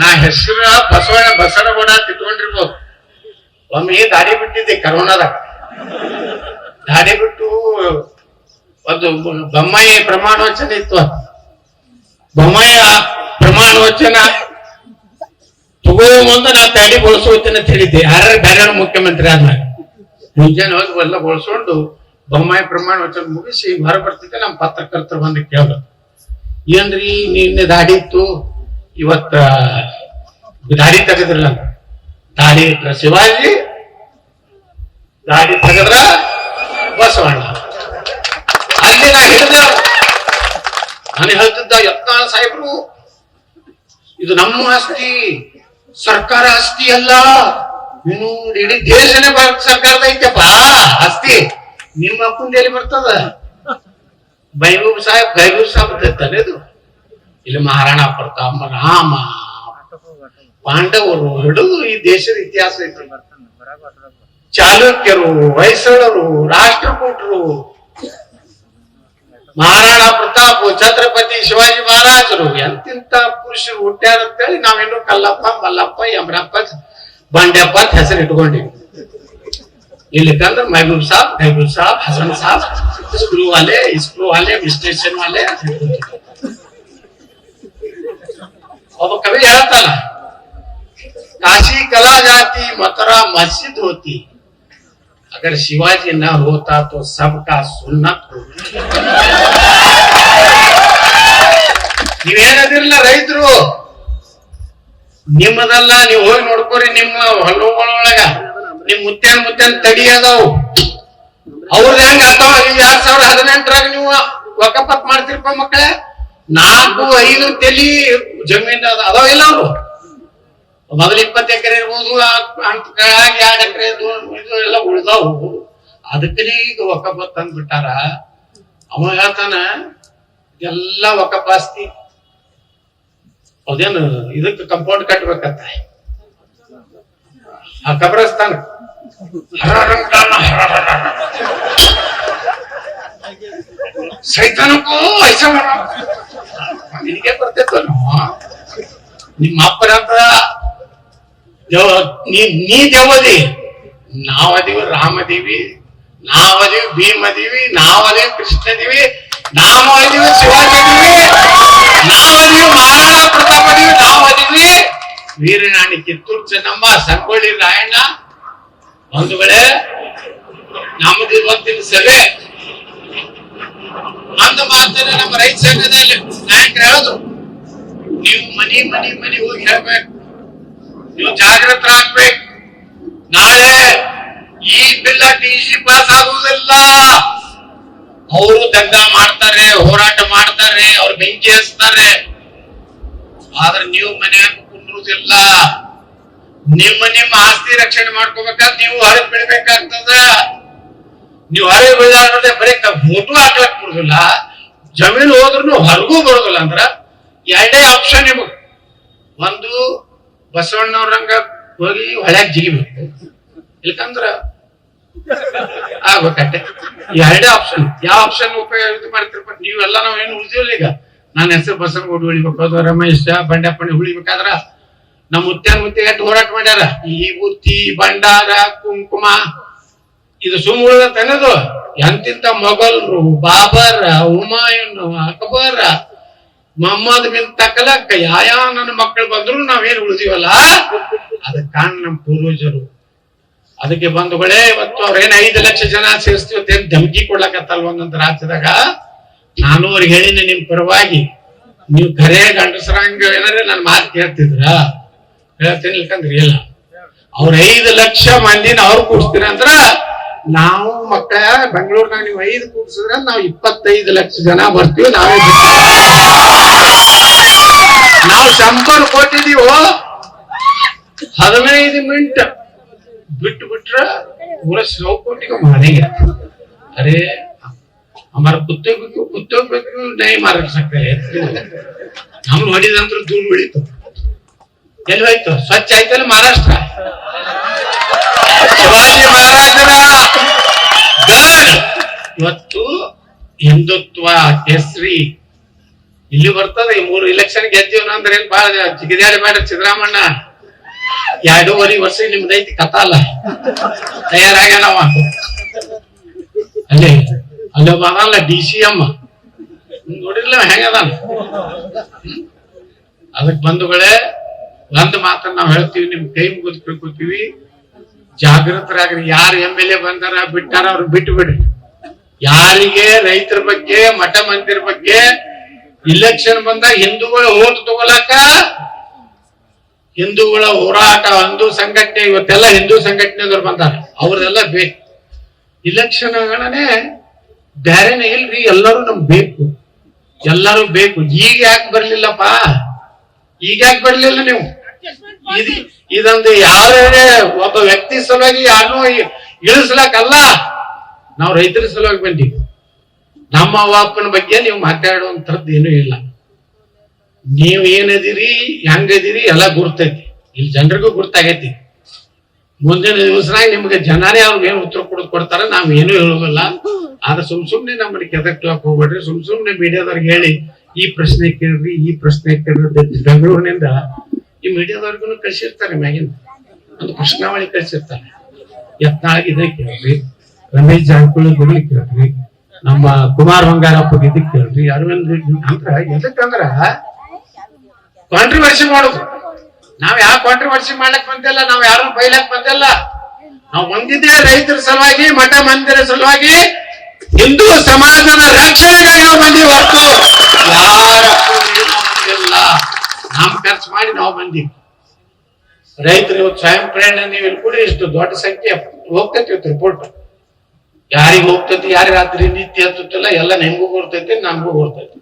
ನಾ ಹೆಸರು ಬಸವಣ್ಣ ಬಸವನಗೌಡ ತಿಳ್ಕೊಂಡಿರ್ಬೋದು ಒಮ್ಮೆ ದಾಡಿ ಬಿಟ್ಟಿದ್ದೆ ಕರೋನಾದಾಗ. ದಾಡಿ ಬಿಟ್ಟು ಒಂದು ಬೊಮ್ಮಾಯಿ ಪ್ರಮಾಣವಚನ ಇತ್ತು. ಬೊಮ್ಮಾಯಿ ಪ್ರಮಾಣವಚನ ಪ್ರಮಾಣ ವಚನ ತಗೋ ಮುಂದೆ ನಾ ದಾಡಿ ಬಳಸುವಂತ ಹೇಳಿದ್ದೆ. ಯಾರು ಬೇರೆ ಮುಖ್ಯಮಂತ್ರಿ ಆದ್ಮೇಲೆ. ಮುಂಜಾನೆ ಹೋಗಿ ಎಲ್ಲ ಬಳಸ್ಕೊಂಡು ಬೊಮ್ಮಾಯಿ ಪ್ರಮಾಣ ವಚನ ಮುಗಿಸಿ ಹೊರ ಬರ್ತಿದ್ದೆ. ನಮ್ಮ ಪತ್ರಕರ್ತರು ಬಂದು ಕೇಳಿದ್ರು. ಏನ್ರಿ ನಿನ್ನೆ ದಾಡಿ ಇತ್ತು? ಇವತ್ತ ದಾಡಿ ತೆಗೆದ್ರಲ್ಲ ದಾರಿ ದಾಡಿ ಶಿವಾಜಿ ದಾಡಿ ತೆಗೆದ್ರ ಬಸವಣ್ಣ. ಅಲ್ಲಿ ನಾನು ಹೇಳಿದೆ ನಾನು ಹೇಳ್ತಿದ್ದ ಯತ್ನಾಳ ಸಾಹೇಬ್ರು, ಇದು ನಮ್ಮ ಆಸ್ತಿ, ಸರ್ಕಾರ ಆಸ್ತಿ ಅಲ್ಲ. ಇನ್ನು ಇಡೀ ದೇಶನೇ ಭಾರತ ಸರ್ಕಾರದ ಐತಪ್ಪ. ಆಸ್ತಿ. ನಿಮ್ಮ ಅಪ್ಪಂದ ಎಲ್ಲಿ ಬರ್ತದ. ಬೈಬೂಬ್ ಸಾಹೇಬ್, ಗೈಬೂಬ್ ಸಾಹೇಬ್ ಇದು. ಇಲ್ಲಿ ಮಹಾರಾಣ ಪ್ರತಾಪ, ರಾಮ, ಪಾಂಡವರು ಹಿಡಿದು ಈ ದೇಶದ ಇತಿಹಾಸ ಐತಿ. ಚಾಲುಕ್ಯರು, ಹೊಯ್ಸಳರು, ರಾಷ್ಟ್ರಕೂಟರು, ಮಹಾರಾಣಾ ಪ್ರತಾಪ್, ಛತ್ರಪತಿ ಶಿವಾಜಿ ಮಹಾರಾಜರು, ಎಂತಿಂತ ಪುರುಷರು ಹುಟ್ಟ್ಯಾರ ಅಂತೇಳಿ ನಾವೇನು ಕಲ್ಲಪ್ಪ, ಮಲ್ಲಪ್ಪ, ಯಮರಪ್ಪ, ಬಂಡೆಪ್ಪ ಅಂತ ಹೆಸರು ಇಟ್ಕೊಂಡಿವಿ. ಇಲ್ಲಿ ತಂದ್ರೆ ಮಹಬೂಬ್ ಸಾಬ್ ಮಹಬೂಬ್ ಸಾಬ್, ಹಸನ್ ಸಾಬ್, ಸ್ಕ್ರೂ ವಾಲೆ ಇಸ್ಕ್ರೂ ವಾಲೆ ವಿಶ್ಲೇಷನ್ ವಾಲೆ ಒಬ್ಬ ಕವಿ ಹೇಳ್ತಾನ काशी कला जाती मथुरा मस्जिद होती अगर शिवाजी न होता तो सबका सुन्नत होती ನೀವೇನದಿರಲ್ಲ ರೈತರು ನಿಮ್ಮದಲ್ಲ ನೀವು ಹೋಗಿ ನೋಡ್ಕೋರಿ ನಿಮ್ಮ ಹೊಲಗಳೊಳಗ ನಿಮ್ ಮುತ್ಯಾನ್ ಮುತ್ಯಾನ್ ತಡಿ ಅದಾವು ಅವ್ರದ್ ಹೆಂಗ ಅಥವಾ ಎರಡ್ ಸಾವಿರದ ಹದಿನೆಂಟರಾಗ ನೀವು ವಕಪತ್ ಮಾಡ್ತಿರಪ್ಪ ಮಕ್ಕಳೇ ನಾಲ್ಕು ಐದು ತಲಿ ಜಮೀನ್ ಅದ ಅದಾವ ಇಲ್ಲ ಅವರು. ಮೊದಲು ಇಪ್ಪತ್ತು ಎಕರೆ ಇರ್ಬೋದು ಕೆಳಗೆ ಎರಡು ಎಕರೆ ಇದು ಎಲ್ಲ ಉಳ್ದಾವು. ಅದಕ್ಕೆ ಈಗ ತಂದ ಬಿಟ್ಟಾರ. ಅವ ಹೇಳ್ತಾನ, ಎಲ್ಲ ಆಸ್ತಿ. ಅದೇನು, ಇದಕ್ಕೆ ಕಂಪೌಂಡ್ ಕಟ್ಬೇಕಂತ. ಆ ಕಬ್ರಸ್ತಾನ. ಸೈತಾನಕ್ಕೂ ಐಸ ನಿಮ್ಮ ಅಪ್ಪನಂತ ನೀ ದೇವದಿ. ನಾವದೀವಿ ರಾಮದೇವಿ. ನಾವದೀವಿ ಭೀಮದೇವಿ. ನಾವದೇವಿ ಕೃಷ್ಣದೇವಿ. ನಾವದೀವಿ ಶಿವಾಜಿದೇವಿ. ನಾವದೀವಿ ಮಹಾರಾಜ ಪ್ರತಾಪದೇವಿ. ನಾವದೀವಿ. ವೀರನಾಣಿ ಕಿತ್ತೂರು ಚೆನ್ನಮ್ಮ ಸಂಗೊಳ್ಳಿ ರಾಯಣ್ಣ. ಒಂದು ವೇಳೆ ನಮ್ಮದು ಇವತ್ತಿನ ಸಭೆ ಮನಿ ಮನೆ ಹೋಗಿ ಹೇಳ್ಬೇಕು ನೀವು ಜಾಗೃತರಾಗ್ಬೇಕು ನಾಳೆ ಈ ಬಿಲ್ಲ ಟಿಸಿ ಪಾಸ್ ಆಗುವುದಿಲ್ಲ. ಅವರು ದಂಗ ಮಾಡ್ತಾರೆ, ಹೋರಾಟ ಮಾಡ್ತಾರೆ, ಅವ್ರು ಬೆಂಕಿ ಹಚ್ತಾರೆ. ಆದ್ರೆ ನೀವು ಮನ್ಯಾಗ ಕುಂಡ್ರುದಿಲ್ಲ ನಿಮ್ಮ ನಿಮ್ಮ ಆಸ್ತಿ ರಕ್ಷಣೆ ಮಾಡ್ಕೋಬೇಕಾದ್ರೆ ನೀವು ಹೊರಗೆ ಬಿಡ್ಬೇಕಾಗ್ತದ ನೀವು ಹೊರಗೆ ಬೀಳಾರ್ದೆ ಬರೀ ಫೋಟೋ ಹಾಕ್ಲಕ್ ಬಿಡುದಿಲ್ಲ ಜಮೀನು ಹೋದ್ರು ಹೊರಗೂ ಬರೋದಿಲ್ಲ ಅಂದ್ರ ಎರಡೇ ಆಪ್ಷನ್ ನಿಮಗ್. ಒಂದು ಬಸವಣ್ಣವ್ರಂಗ ಹೋಗಿ ಹೊಳ್ಯಾಗ ಜಿಗಿಬೇಕು ಇಲ್ಕಂದ್ರ ಆಗ್ಬೇಕಟ್ಟೆ ಎರಡೇ ಆಪ್ಷನ್ ಯಾವ ಆಪ್ಷನ್ ಉಪಯೋಗ ನೀವು ನೀವೆಲ್ಲ ನಾವ್ ಏನು ಉಳಿದಿಲ್ಲ ಈಗ. ನನ್ನ ಹೆಸರು ಬಸವನಗೌಡ ಉಳಿಬೇಕು ಅದು ರಮೇಶ, ಬಂಡಪ್ಪಣಿ ಉಳಿಬೇಕಾದ್ರ ನಮ್ಮ ಮುತ್ಯಾನ ಮುತ್ಯ ಎಷ್ಟು ಹೋರಾಟ ಮಾಡ್ಯಾರ. ಈ ಬುತ್ತಿ ಬಂಡಾರ ಕುಂಕುಮ, ಇದು ಸುಮ್ ಉಳಿದಂತ ಅನ್ನೋದು ಎಂತಿಂತ ಮೊಘಲ್ರು, ಬಾಬರ್, ಹುಮಾಯೂನ್, ಅಕ್ಬರ್ ಮೊಹಮ್ಮದ್ ಬಿನ್ ತಕಲಕ್ಕ ಯಾವ ನನ್ನ ಮಕ್ಕಳು ಬಂದ್ರು ನಾವೇನ್ ಉಳಿದೀವಲ್ಲ? ಅದಕ್ಕೆ ಕಾರಣ ನಮ್ಮ ಪೂರ್ವಜರು. ಅದಕ್ಕೆ ಬಂಧುಗಳೇ ಇವತ್ತು ಅವ್ರೇನ್ ಐದು ಲಕ್ಷ ಜನ ಸೇರಿಸ್ತೀವಿ ಏನ್ ಧಮಕಿ ಕೊಡ್ಲಕತ್ತಲ್ ಒಂದೊಂದು ರಾಜ್ಯದಾಗ? ನಾನು ಅವ್ರಿಗೆ ಹೇಳಿನಿ ನಿಮ್ ಪರವಾಗಿ. ನೀವು ಕರೆ ಗಂಡಸರಂಗ ಏನಾದ್ರೆ ನನ್ನ ಮಾತು ಕೇಳ್ತಿದ್ರ? ಹೇಳ್ತೀನಿ ಇಲ್ಕಂದ್ರೆ ಇಲ್ಲ. ಅವ್ರ ಐದು ಲಕ್ಷ ಮಂದಿನ ಅವ್ರು ಕೂಡ್ಸ್ತೀರ ಅಂದ್ರ ನಾವು ಮಕ್ಕಳ ಬೆಂಗಳೂರಿನಾಗ ನೀವು ಐದು ಕೂಡಿಸಿದ್ರೆ ನಾವು ಇಪ್ಪತ್ತೈದು ಲಕ್ಷ ಜನ ಬರ್ತೀವಿ, ನಾವೇ. ನಾವು ಸಂಪರ್ಕ ಕೊಟ್ಟಿದೀವೋ ಹದಿನೈದು ಮಿನಿಟ್ ಬಿಟ್ಟು ಬಿಟ್ರ ಪೂರ सौ कोटि को मारेंगे अरे हमारे कुत्ते को कुत्ते को क्यों नहीं मार सकते हम ಹೊಡಿದಂತ್ರ ದೂರ ಉಳಿತು ಎಲ್ಲಿ ಹೋಯ್ತು ಸ್ವಚ್ಛ ಆಯ್ತಲ್ಲ ಮಹಾರಾಷ್ಟ್ರ ಶಿವಾಜಿ ಮಹಾರಾಜರ ಗರ್ ಇವತ್ತು ಹಿಂದುತ್ವ ಕೇಸರಿ ಇಲ್ಲಿ ಬರ್ತದೆ, ಈ ಮೂರು ಇಲೆಕ್ಷನ್ ಗೆದ್ದೀವ್ ಅಂದ್ರೆ ಏನ್ ಬಾಳ ಜಿಗಿದಾಡಿ ಮಾಡ್ರಿ ಸಿದ್ದರಾಮಣ್ಣ? ಎರಡೂವರೆ ವರ್ಷ ನಿಮ್ದು ಐತಿ, ಕಥಾ ಅಲ್ಲ. ತಯಾರಾಗ್ಯಾನವ. ಅಲ್ಲಿ ಅಲ್ಲಿ ಬರಲ್ಲ ಡಿ ಸಿ ಎಂ. ನೋಡಿರ್ಲ ಹೆಂಗದಾನ ಅದಕ್ ಬಂಧುಗಳೇ ಒಂದ್ ಮಾತನ್ನ ನಾವ್ ಹೇಳ್ತೀವಿ, ನಿಮ್ ಟೈಮ್ ಮುಗಿದ್ ಕೇಳ್ಕೊತೀವಿ ಜಾಗೃತರಾಗ್ರಿ, ಯಾರು ಎಂ ಎಲ್ ಎ ಬಂದಾರ, ಬಿಟ್ಟಾರ, ಅವ್ರು ಬಿಟ್ಟು ಬಿಡ್ರಿ ಯಾರಿಗೆ ರೈತರ ಬಗ್ಗೆ, ಮಠ ಮಂದಿರ ಬಗ್ಗೆ ಇಲೆಕ್ಷನ್ ಬಂದಾಗ ಹಿಂದೂಗಳ ಓಟ್ ತಗೊಳಕ? ಹಿಂದೂಗಳ ಹೋರಾಟ ಹಿಂದೂ ಸಂಘಟನೆ, ಇವತ್ತೆಲ್ಲ ಹಿಂದೂ ಸಂಘಟನೆದವ್ರು ಬಂದಾರ. ಅವ್ರದೆಲ್ಲ ಬೇಕು ಇಲೆಕ್ಷನ್ ಆಗಣನೆ ಇಲ್ರಿ, ಎಲ್ಲರೂ ನಮ್ಗೆ ಬೇಕು. ಎಲ್ಲರೂ ಬೇಕು. ಈಗ ಯಾಕೆ ಬರ್ಲಿಲ್ಲಪ್ಪ? ಈಗ ಯಾಕೆ ಬರ್ಲಿಲ್ಲ ನೀವು? ಇದು ಇದೊಂದು ಯಾರೇ ಒಬ್ಬ ವ್ಯಕ್ತಿ ಸಲುವಾಗಿ ಯಾರನ್ನೂ ಇಳಿಸ್ಲಾಕಲ್ಲ ನಾವು ರೈತರ ಸಲುವಾಗಿ ಬಂದೀವಿ. ನಮ್ಮ ಅಪ್ಪನ ಬಗ್ಗೆ ನೀವು ಮಾತಾಡುವಂಥದ್ದು ಏನೂ ಇಲ್ಲ. ನೀವು ಏನದಿರಿ, ಹೆಂಗದಿರಿ ಎಲ್ಲ ಗುರ್ತೈತಿ. ಇಲ್ಲಿ ಜನರಿಗೂ ಗುರ್ತಾಗೈತಿ. ಮುಂದಿನ ದಿವಸನಾಗ ನಿಮ್ಗೆ ಜನರೇ ಅವ್ರಿಗೆ ಏನು ಉತ್ತರ ಕೊಡೋದು ಕೊಡ್ತಾರ ನಾವ್ ಏನು ಹೇಳೋದಲ್ಲ. ಆದ್ರೆ ಸುಮ್ ಸುಮ್ನೆ ನಮ್ಮನ್ನ ಕೆದಕ್ಲಕ್ ಹೋಗ್ಬೇಡ್ರಿ. ಸುಮ್ ಸುಮ್ನೆ ಮೀಡಿಯಾದವ್ರಿಗೆ ಹೇಳಿ, ಈ ಪ್ರಶ್ನೆ ಕೇಳ್ರಿ, ಈ ಪ್ರಶ್ನೆ ಕೇಳ್ರಿ ಬೆಂಗಳೂರಿನಿಂದ ಈ ಮೀಡಿಯಾದವ್ರಿಗೂ ಕಳಿಸಿರ್ತಾರೆ ಮ್ಯಾಗಿನ ಒಂದು ಪ್ರಶ್ನಾವಳಿ ಕಳಿಸಿರ್ತಾರೆ. ಯತ್ನಾಳ್ ಇದೇ ಕೇಳ್ರಿ. ರಮೇಶ್ ಜಾರಕಿಹೊಳಿ ಕೇಳ್ರಿ. ನಮ್ಮ ಕುಮಾರ್ ಬಂಗಾರಪ್ಪ ಇದಕ್ಕೆ ಕೇಳ್ರಿ ಅರವಿಂದ್ ಅಂದ್ರ ಎದಕ್ಕಂದ್ರ ಕಾಂಟ್ರವರ್ಸಿ ಮಾಡೋದು. ನಾವ್ ಯಾವ ಕಾಂಟ್ರವರ್ಸಿ ಮಾಡ್ಲಕ್ ಬಂದಿಲ್ಲ, ನಾವ್ ಯಾರನ್ನ ಬೈಲಕ್ ಬಂದಿಲ್ಲ. ನಾವು ಬಂದಿದ್ದೇ ರೈತರ ಸಲುವಾಗಿ, ಮಠ ಮಂದಿರ ಸಲುವಾಗಿ, ಹಿಂದೂ ಸಮಾಜದ ರಕ್ಷಣೆಗಾಗಿ ನಾವು ಬಂದಿವಿ ಹೊರತು. ಯಾರ ನಾಮ್ ಖರ್ಚು ಮಾಡಿ ನಾವು ಬಂದೀವಿ. ರೈತರು ಸ್ವಯಂ ಪ್ರೇರಣೆ, ನೀವು ಇಲ್ಲಿ ಕೂಡಿ ಇಷ್ಟು ದೊಡ್ಡ ಸಂಖ್ಯೆ ಹೋಗ್ತೈತಿ ರಿಪೋರ್ಟ್ ಯಾರಿಗೆ ಹೋಗ್ತೈತಿ ಯಾರಿಗೆ ರಾತ್ರಿ ನಿತ್ಯ ಹತ್ತಲ್ಲ ಎಲ್ಲ ನಿಮ್ಗೂ ಬರ್ತೈತಿ ನಮಗೂ ಬರ್ತೈತಿ.